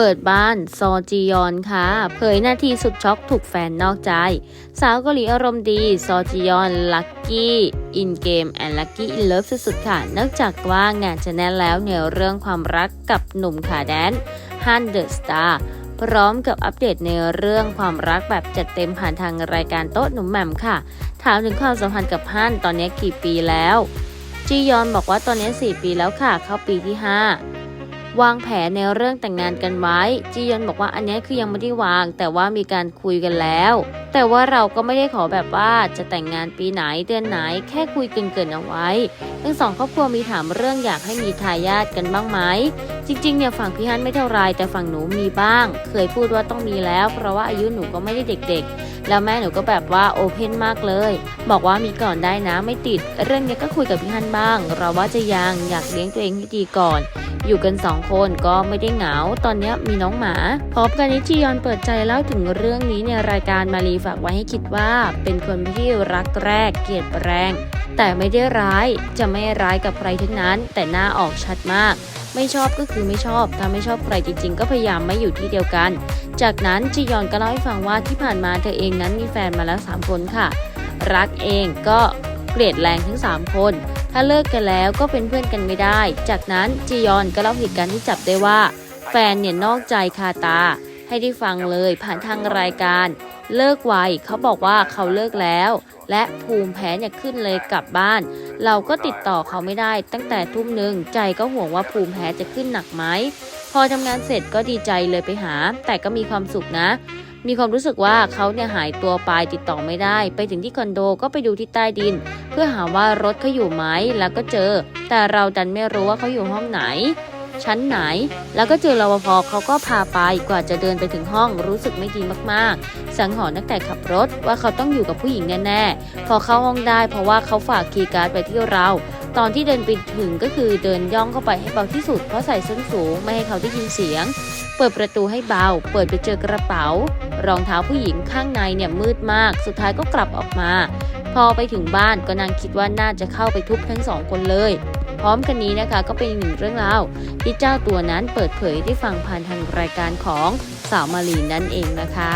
เปิดบ้านซอจียอนค่ะ เผยหน้าที่สุดช็อกถูกแฟนนอกใจ สาวเกาหลีอารมณ์ดี ซอจียอนลักกี้อินเกมแอนลักกี้อินเลิฟสุดๆค่ะนอกจากว่างานจะแน่นแล้วในเรื่องความรักกับหนุ่มขาแดนฮันเดอะสตาร์พร้อมกับอัปเดตในเรื่องความรักแบบจัดเต็มผ่านทางรายการโต๊ะหนุ่มแหม่มค่ะ ถามถึงความสัมพันธ์กับฮันตอนนี้กี่ปีแล้วจียอนบอกว่าตอนนี้ 4 ปีแล้วค่ะ เข้าปีที่ 5 วางแผนในเรื่องแต่งงานกันไว้ จียอนบอกว่าอันนี้คือยังไม่ได้วาง แต่ว่ามีการคุยกันแล้ว แต่ว่าเราก็ไม่ได้ขอแบบว่าจะแต่งงานปีไหนเดือนไหน แค่คุยเกินๆเอาไว้ ทั้งสองครอบครัวมีถามเรื่องอยากให้มีทายาทกันบ้างไหม จริงๆ เนี่ยฝั่งพี่ฮันไม่เท่าไรแต่ฝั่งหนูมีบ้าง เคยพูดว่าต้องมีแล้ว เพราะว่าอายุหนูก็ไม่ได้เด็กๆ แล้วแม่หนูก็แบบว่าโอเพนมากเลย บอกว่ามีก่อนได้นะไม่ติด เรื่องนี้ก็คุยกับพี่ฮันบ้าง เราว่าจะยังอยากเลี้ยงตัวเองให้ดีก่อน อยู่กัน2คนก็ไม่ได้เหงา ตอนนี้มีน้องหมาพร้อมกันนี้จียอนเปิดใจเล่าถึงเรื่องนี้ในรายการมารีฝากไว้ให้คิดว่า เป็นคนที่รักแรกเกลียดแรง แต่ไม่ได้ร้ายจะไม่ร้ายกับใครทั้งนั้น แต่หน้าออกชัดมาก ไม่ชอบก็คือไม่ชอบ ถ้าไม่ชอบใครจริง ๆ ก็พยายามไม่อยู่ที่เดียวกัน จากนั้นจียอนก็เล่าให้ฟังว่าที่ผ่านมาเธอเองนั้นมีแฟนมาแล้ว 3 คนค่ะ รักเองก็เกลียดแรงทั้ง 3 คน ถ้าเลิกกันแล้วก็เป็นเพื่อนกันไม่ได้ จากนั้นจียอนก็เล่าเหตุการณ์ที่จับได้ว่า แฟนเนี่ยนอกใจคาตา ให้ได้ฟังเลยผ่านทางรายการ เลิกไวเขาบอกว่าเขาเลิกแล้ว และภูมิแพ้เนี่ยขึ้นเลยกลับบ้าน เราก็ติดต่อเขาไม่ได้ ตั้งแต่ทุ่มหนึ่งใจก็ห่วงว่าภูมิแพ้จะขึ้นหนักไหมพอทำงานเสร็จก็ดีใจเลยไปหา แต่ก็มีความสุขนะ มีความรู้สึกว่าเขาเนี่ยหายตัวไปติดต่อไม่ได้ ไปถึงที่คอนโดก็ไปดูที่ใต้ดิน เพื่อหาว่ารถเขาอยู่ไหมแล้วก็เจอ แต่เราดันไม่รู้ว่าเขาอยู่ห้องไหน ชั้นไหน แล้วก็เจอรปภเขาก็พาไปกว่าจะเดินไปถึงห้องรู้สึกไม่ดีมากๆ สังหรณ์ตั้งแต่ขับรถว่าเขาต้องอยู่กับผู้หญิงแน่ๆ พอเข้าห้องได้เพราะว่าเขาฝากคีย์การ์ดไปที่เรา ตอนที่เดินไปถึงก็คือเดินย่องเข้าไปให้เบาที่สุด เพราะใส่ส้นสูงไม่ให้เขาได้ยินเสียง เปิดประตูให้เบา เปิดไปเจอกระเป๋า รองเท้าผู้หญิงข้างในเนี่ยมืดมาก สุดท้ายก็กลับออกมา พอไปถึงบ้านก็นางคิดว่าน่าจะเข้าไปทุบทั้งสองคนเลย พร้อมกันนี้นะคะก็เป็นหนึ่งเรื่องราวที่เจ้าตัวนั้นเปิดเผยได้ฟังผ่านทางรายการของสาวมารีนนั่นเองนะคะ